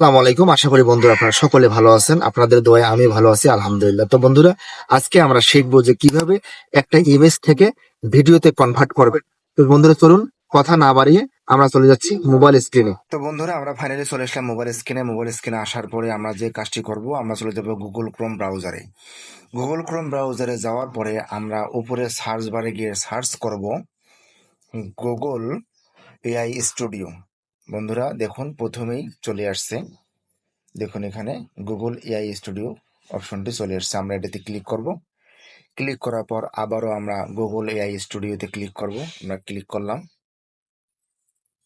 আসসালামু আলাইকুম। আশা করি বন্ধুরা আপনারা সকলে ভালো আছেন। আপনাদের দোয়ায় আমি ভালো আছি, আলহামদুলিল্লাহ। তো বন্ধুরা, আজকে আমরা শিখব যে কীভাবে একটা ইমেজ থেকে ভিডিওতে কনভার্ট করবেন তো বন্ধুরা, চলুন কথা না বাড়িয়ে আমরা চলে যাচ্ছি মোবাইল স্ক্রিনে তো বন্ধুরা, আমরা ফাইনালি চলে আসলাম মোবাইল স্ক্রিনে মোবাইল স্ক্রিনে আসার পরে আমরা যে কাজটি করব, আমরা চলে যাব গুগল ক্রোম ব্রাউজারে গুগল ক্রোম ব্রাউজারে যাওয়ার পরে আমরা উপরে সার্চ বারে গিয়ে সার্চ করব গুগল এআই স্টুডিও বন্ধুরা, দেখুন, প্রথমেই চলে আসছে। দেখুন এখানে গুগল এআই স্টুডিও অপশনটি চলে আসছে আমরা এটাতে ক্লিক করব। ক্লিক করার পর আবারও আমরা গুগল এআই স্টুডিওতে ক্লিক করব। আমরা ক্লিক করলাম।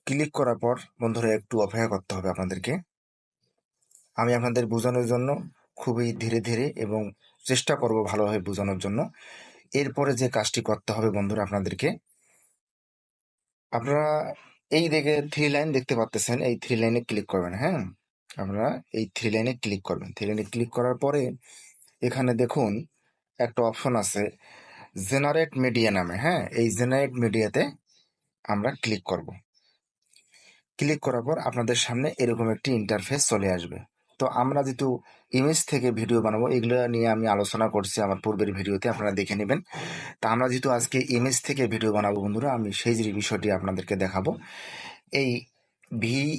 ক্লিক করার পর বন্ধুরা, একটু অপেক্ষা করতে হবে আপনাদেরকে। আমি আপনাদের বোঝানোর জন্য খুবই ধীরে ধীরে এবং চেষ্টা করব ভালোভাবে বোঝানোর জন্য। এরপরে যে কাজটি করতে হবে বন্ধুরা আপনাদেরকে, আপনারা এই দেখে থ্রি লাইন দেখতে পাচ্তেছেন এই থ্রি লাইনে ক্লিক করবেন হ্যাঁ? আমরা এই থ্রি লাইনে ক্লিক করবেন থ্রি লাইনে ক্লিক করার পরে এখানে দেখুন একটা অপশন আছে জেনারেট মিডিয়া নামে হ্যাঁ? এই জেনারেট মিডিয়াতে আমরা ক্লিক করব। ক্লিক করার পর আপনাদের সামনে এরকম একটি ইন্টারফেস চলে আসবে। তো আমরা যেহেতু ইমেজ থেকে ভিডিও বানাবো, এগুলো নিয়ে আমি আলোচনা করছি আমার পূর্বের ভিডিওতে, আপনারা দেখে নেবেন। তা আমরা যেহেতু আজকে ইমেজ থেকে ভিডিও বানাবো বন্ধুরা, আমি সেই যে বিষয়টি আপনাদেরকে দেখাবো। এই ভিই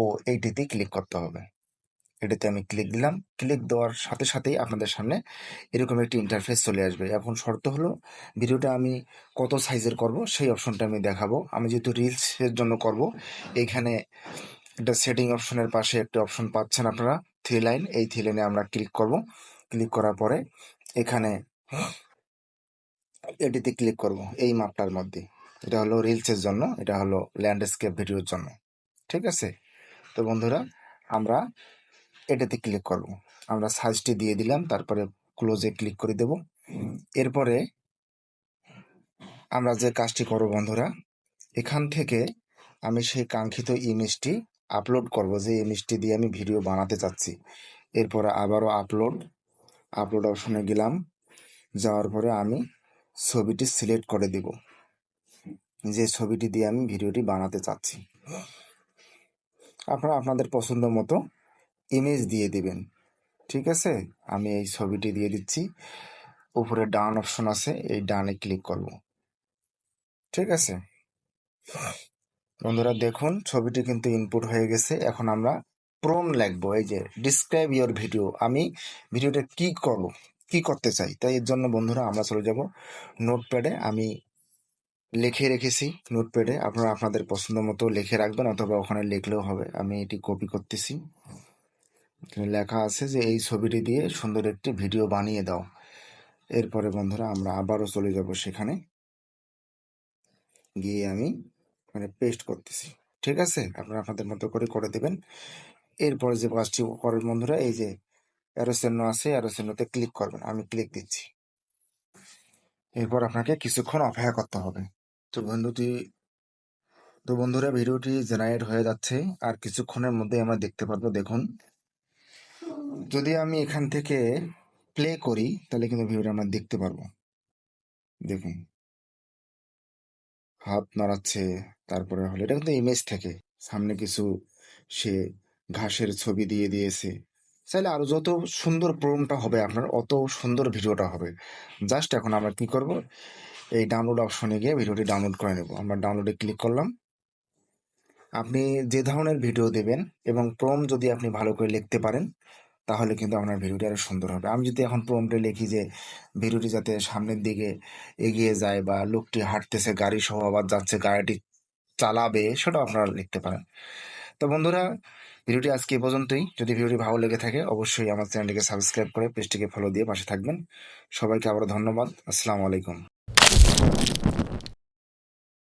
ও এইটিতে ক্লিক করতে হবে। এটাতে আমি ক্লিক দিলাম। ক্লিক দেওয়ার সাথে সাথেই আপনাদের সামনে এরকম একটি ইন্টারফেস চলে আসবে। এখন শর্ত হলো, ভিডিওটা আমি কত সাইজের করব, সেই অপশনটা আমি দেখাবো। আমি যেহেতু রিলসের জন্য করব এইখানে এটা সেটিং অপশনের পাশে একটা অপশন পাচ্ছেন আপনারা থ্রি লাইন এই থ্রি লাইনে আমরা ক্লিক করব। ক্লিক করার পরে এখানে এটিতে ক্লিক করব, এই মাপটার মধ্যে। এটা হলো রিলসের জন্য, এটা হলো ল্যান্ডস্কেপ ভিডিওর জন্য, ঠিক আছে? তো বন্ধুরা, আমরা এটাতে ক্লিক করব। আমরা সাইজটি দিয়ে দিলাম, তারপরে ক্লোজে ক্লিক করে দেব। এরপরে আমরা যে কাজটি করব বন্ধুরা, এখান থেকে আমি সেই কাঙ্ক্ষিত ইমেজটি আপলোড করব, যে ইমেজটি দিয়ে আমি ভিডিও বানাতে চাচ্ছি। এরপরে আবারও আপলোড আপলোড অপশনে গেলাম। যাওয়ার পরে আমি ছবিটি সিলেক্ট করে দিব। যে ছবিটি দিয়ে আমি ভিডিওটি বানাতে চাচ্ছি। আপনারা আপনাদের পছন্দ মতো ইমেজ দিয়ে দিবেন। ঠিক আছে? আমি এই ছবিটি দিয়ে দিচ্ছি। উপরে ডান অপশন আছে, এই ডানে ক্লিক করব। ঠিক আছে? বন্ধুরা দেখুন, ছবিটি কিন্তু ইনপুট হয়ে গেছে। এখন আমরা প্রোম লিখব, এই যে ডিসক্রাইব ইওর ভিডিও আমি ভিডিওটা কি করব, কি করতে চাই? তাই এর জন্য বন্ধুরা আমরা চলে যাব নোটপ্যাডে আমি লিখে রেখেছি নোটপ্যাডে আপনারা আপনাদের পছন্দ মতো লিখে রাখবেন অথবা ওখানে লিখলেও হবে। আমি এটি কপি করতেছি। লেখা আছে যে, এই ছবিটি দিয়ে সুন্দর একটি ভিডিও বানিয়ে দাও। এরপরে বন্ধুরা আমরা আবারও চলে যাব সেখানে। গিয়ে আমি মানে পেস্ট করতেছি। ঠিক আছে? আপনারা আপনাদের মতো করে করে দেবেন। এরপরে যে কাজটি করেন বন্ধুরা, এই যে অ্যারোসেন্ন আছে অ্যারোসেন্নতে ক্লিক করবেন। আমি ক্লিক দিচ্ছি। এরপর আপনাকে কিছুক্ষণ অপেক্ষা করতে হবে। তো বন্ধুটি, তো বন্ধুরা, ভিডিওটি জেনারেট হয়ে যাচ্ছে। আর কিছুক্ষণের মধ্যে আমরা দেখতে পারব, দেখুন। যদি আমি এখান থেকে প্লে করি, তাহলে কিন্তু ভিডিওটা আমরা দেখতে পারব। দেখুন। হাত নাড়াচ্ছে, তারপরে হলো, এটা কিন্তু ইমেজ থেকে। সামনে কিছু সে ঘাসের ছবি দিয়ে দিয়েছে। চাইলে আরও যত সুন্দর প্রোমটা হবে আপনার, অত সুন্দর ভিডিওটা হবে। জাস্ট এখন আমরা কি করব? এই ডাউনলোড অপশনে গিয়ে ভিডিওটি ডাউনলোড করে নেব। আমরা ডাউনলোডে ক্লিক করলাম। আপনি যে ধরনের ভিডিও দেবেন এবং প্রোম যদি আপনি ভালো করে লিখতে পারেন তাহলে কিন্তু আপনার ভিডিওটি আরও সুন্দর হবে। আমি যদি এখন প্রোমটে লিখি যে, ভিডিওটি যাতে সামনের দিকে এগিয়ে যায় বা লোকটি হাঁটতেছে, গাড়ি সহ আবার যাচ্ছে, গাড়িটি চালাবে সেটাও আপনারা লিখতে পারেন। তো বন্ধুরা, ভিডিওটি আজকে এই পর্যন্তই। যদি ভিডিওটি ভালো লেগে থাকে, অবশ্যই আমার চ্যানেলটিকে সাবস্ক্রাইব করে পেজটিকে ফলো দিয়ে পাশে থাকবেন। সবাইকে আবারও ধন্যবাদ। আসসালামু আলাইকুম।